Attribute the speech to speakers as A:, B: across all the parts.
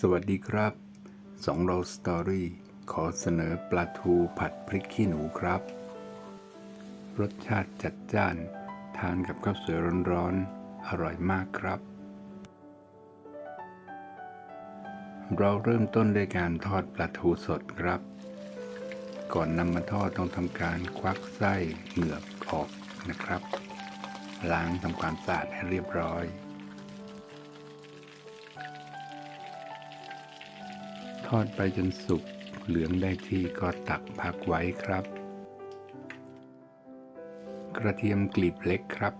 A: สวัสดีครับสองเราสตอรี่ขอเสนอปลาทูผัดพริกขี้หนูครับ รสชาติจัดจ้าน ทานกับข้าวสวยร้อนๆ อร่อยมากครับ เราเริ่มต้นด้วยการทอดปลาทูสดครับ ก่อนนำมาทอดต้องทำการควักไส้เหงือกออกนะครับ ล้างทำความสะอาดให้เรียบร้อย อดไปจนสุก เหลืองได้ที่ก็ตักพักไว้ครับ กระเทียมกลีบเล็กครับ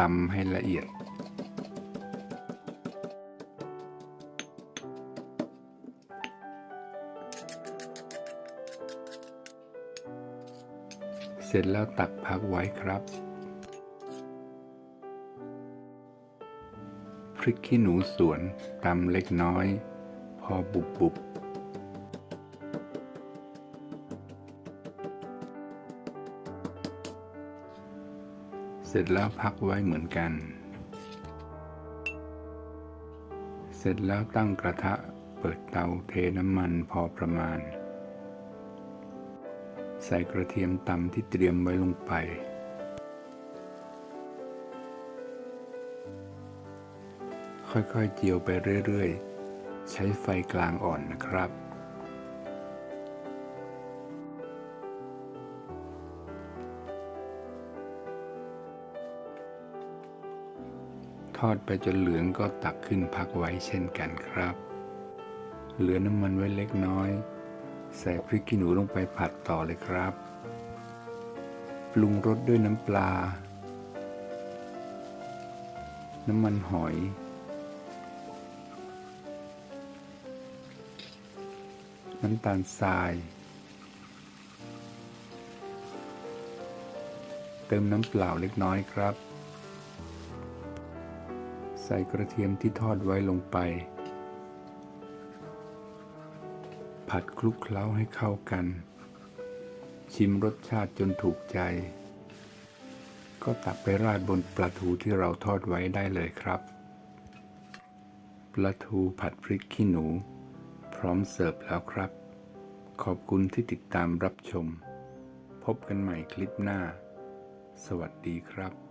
A: ตำให้ละเอียด เสร็จแล้วตักพักไว้ครับพริกขี้หนูสวนตำเล็กน้อย พอบุบบุบ เสร็จแล้วพักไว้เหมือนกัน เสร็จแล้วตั้งกระทะเปิดเตาเทน้ำมันพอประมาณ ใส่กระเทียมตำที่เตรียมไว้ลงไป ค่อยๆเจียวไปเรื่อยๆ ใช้ไฟกลางอ่อนนะครับ ทอดไปจนเหลืองก็ตักขึ้นพักไว้เช่นกันครับ เหลือน้ำมันไว้เล็กน้อย ใส่พริกขี้หนูลงไปผัดต่อเลยครับ ปรุงรสด้วยน้ำปลา น้ำมันหอย น้ำตาลทราย เติมน้ำเปล่าเล็กน้อยครับ ใส่กระเทียมที่ทอดไว้ลงไป ผัดคลุกเคล้าให้เข้ากัน ชิมรสชาติจนถูกใจ ก็ตักไปราดบนปลาทูที่เราทอดไว้ได้เลยครับ ปลาทูผัดพริกขี้หนู พร้อมเสิร์ฟแล้วครับ ขอบคุณที่ติดตามรับชม พบกันใหม่คลิปหน้า สวัสดีครับ